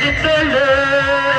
Gittiler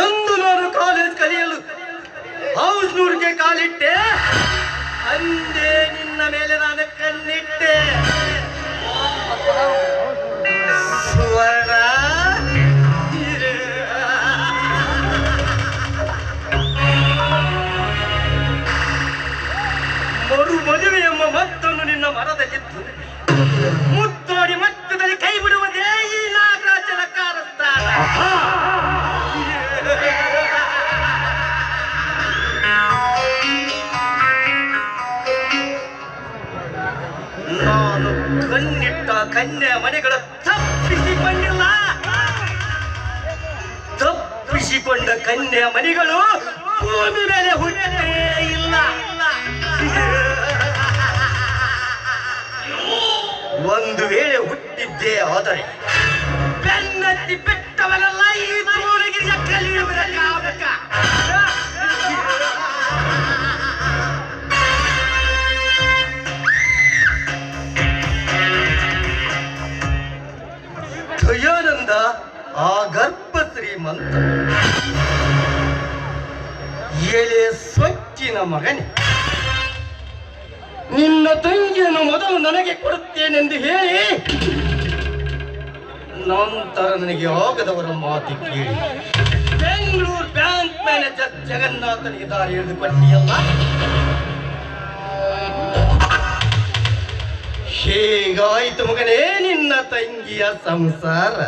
ಎಂದು ನಾನು college ಕಲಿಯಲು ಹೌಸ್ನೂರ್ಗೆ ಕಾಲಿಟ್ಟೆ. ಅಂದೇ ನಿನ್ನ ಮೇಲೆ ನಾನು ಕಣ್ಣಿಟ್ಟೆ. ಸುವರ್ಣ ಮರು ಮದುವೆ ಎಂಬ ಮತ್ತೊಂದು ನಿನ್ನ ಮರದಲ್ಲಿತ್ತು ಮುತ್ತೋಡಿ ಮತ್ತದಲ್ಲಿ ಕೈ ಬಿಡುವುದೇ ಈ ನಾಗರಾಜನ ಕಾರಸ್ತಾನ ಕಣ್ಣಿಟ್ಟ ಕನ್ಯೆ ಮನೆಗಳ ತಪ್ಪಿಸಿಕೊಂಡಿಲ್ಲ. ತಪ್ಪಿಸಿಕೊಂಡ ಕನ್ಯೆ ಮನೆಗಳು ಭೂಮಿ ಮೇಲೆ ಹುಟ್ಟೇ ಇಲ್ಲ. ಒಂದು ವೇಳೆ ಹುಟ್ಟಿದ್ದೇ ಆದರೆ ಆ ಗರ್ಭ ಶ್ರೀಮಂತ ಎಳೆ ಸೊಕ್ಕಿನ ಮಗನೇ, ನಿನ್ನ ತಂಗಿಯನ್ನು ಮೊದಲು ನನಗೆ ಕೊಡುತ್ತೇನೆಂದು ಹೇಳಿ, ನಂತರ ನನಗೆ ಆಗದವರ ಮಾತು ಕೇಳಿ. ಬೆಂಗಳೂರು ಬ್ಯಾಂಕ್ ಮ್ಯಾನೇಜರ್ ಜಗನ್ನಾಥನಿಗೆ ದಾರಿ ಹಿಡಿದು ಕೊಟ್ಟಿಯಲ್ಲ? ಹೇಗಾಯಿತು ಮಗನೇ ನಿನ್ನ ತಂಗಿಯ ಸಂಸಾರ?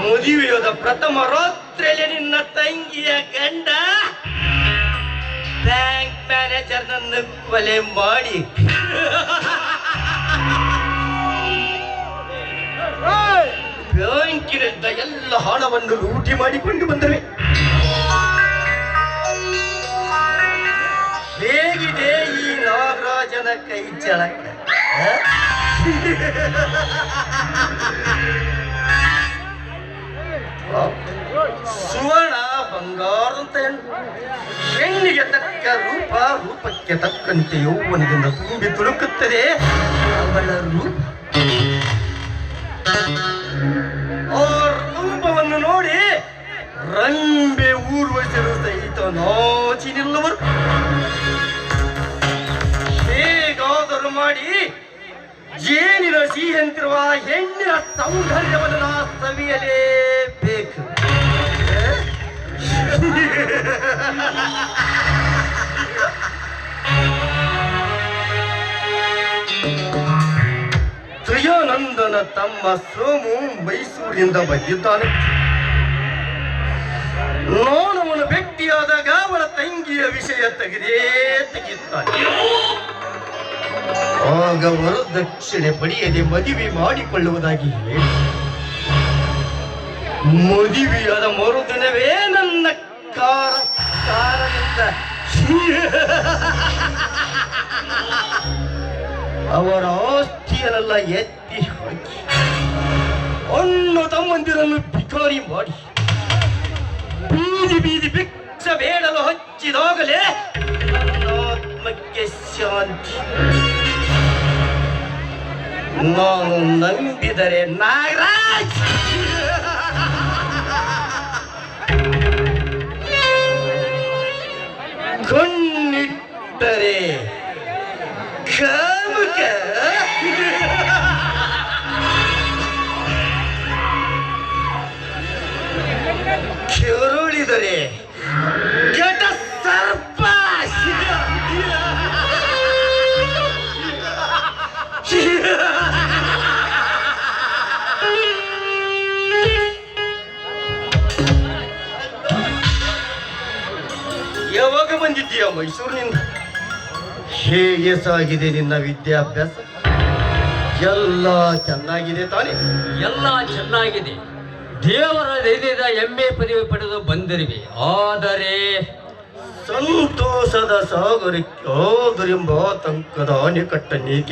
ಮದುವೆಯಾದ ಪ್ರಥಮ ರಾತ್ರಿಯಲ್ಲಿ ನಿನ್ನ ತಂಗಿಯ ಗಂಡ ಬ್ಯಾಂಕ್ ಮ್ಯಾನೇಜರ್ ನನ್ನ ಕೊಲೆ ಮಾಡಿ ಬ್ಯಾಂಕಿನಿಂದ ಎಲ್ಲ ಹಣವನ್ನು ಲೂಟಿ ಮಾಡಿಕೊಂಡು ಬಂದರೆ ಹೇಗಿದೆ ಈ ನಾಗರಾಜನ ಕೈ ಚಳಕ ಆ? ಸುವರ್ಣ ಬಂಗಾರ ಅಂತ ಹೆಣ್ಣಿಗೆ ತಕ್ಕ ರೂಪ ರೂಪಕ್ಕೆ ತಕ್ಕಂತೆ ಯೌವನದಿಂದ ತುಂಬಿ ತುಳುಕುತ್ತದೆ. ಅವಳ ರೂಪ. ಮಾಡಿ ಜೇನಿನ ಸಿಹಿಯಂತಿರುವ ಹೆಣ್ಣಿನ ಸೌಂದರ್ಯವನ್ನು ನಾ ಸವಿಯಲೇಬೇಕು. ಜಯಾನಂದನ ತಮ್ಮ ಸೋಮು ಮೈಸೂರಿಂದ ಬಂದಿದ್ದಾನೆ. ನಾನು ಅವನ ಅವಳ ತಂಗಿಯ ವಿಷಯ ತೆಗೆದೇ ತೆಗೆಯುತ್ತಾನೆ. ಆಗ ವರದಕ್ಷಿಣೆ ಪಡೆಯದೆ ಮದುವೆ ಮಾಡಿಕೊಳ್ಳುವುದಾಗಿ ಹೇಳಿ. ಮದುವೆಯಾದ ಮರುದಿನವೇ ನನ್ನ ಕಾರ ಕಾರದಿಂದ ಅವರ ಆಸ್ತಿಯನ್ನೆಲ್ಲ ಎತ್ತಿ ಹಾಕಿ ಅಣ್ಣ ತಮ್ಮಂದಿರನ್ನು ಬಿಕಾರಿ ಮಾಡಿ ಬೀದಿ ಬೀದಿ ಭಿಕ್ಷ ಬೇಡಲು ಹಚ್ಚಿದಾಗಲೇ ಆತ್ಮಕ್ಕೆ ಶಾಂತಿ. ನಾನು ನಂಬಿದರೆ ನಾಗರಾಜ್! ಕಣ್ಣಿಟ್ಟರೆ ಕಾಮುಕ! ಕೆರುಳಿದರೆ ಯಾವಾಗ ಬಂದಿದ್ದೀಯ ಮೈಸೂರಿನಿಂದ? ಹೇಗೆ ಸಾಗಿದೆ ನಿನ್ನ ವಿದ್ಯಾಭ್ಯಾಸ. ಎಲ್ಲ ಚೆನ್ನಾಗಿದೆ ತಾನೆ? ಎಲ್ಲ ಚೆನ್ನಾಗಿದೆ. ದೇವರ ಹೃದಯದ ಎಮ್ಮೆ ಪದವಿ ಪಡೆದು ಬಂದಿರುವೆ. ಆದರೆ ಸಂತೋಷದ ಸಾಗರಕ್ಕೆ ಆದರೆಂಬ ತಂಕದ ಅಣೆಕಟ್ಟ ನೀತಿ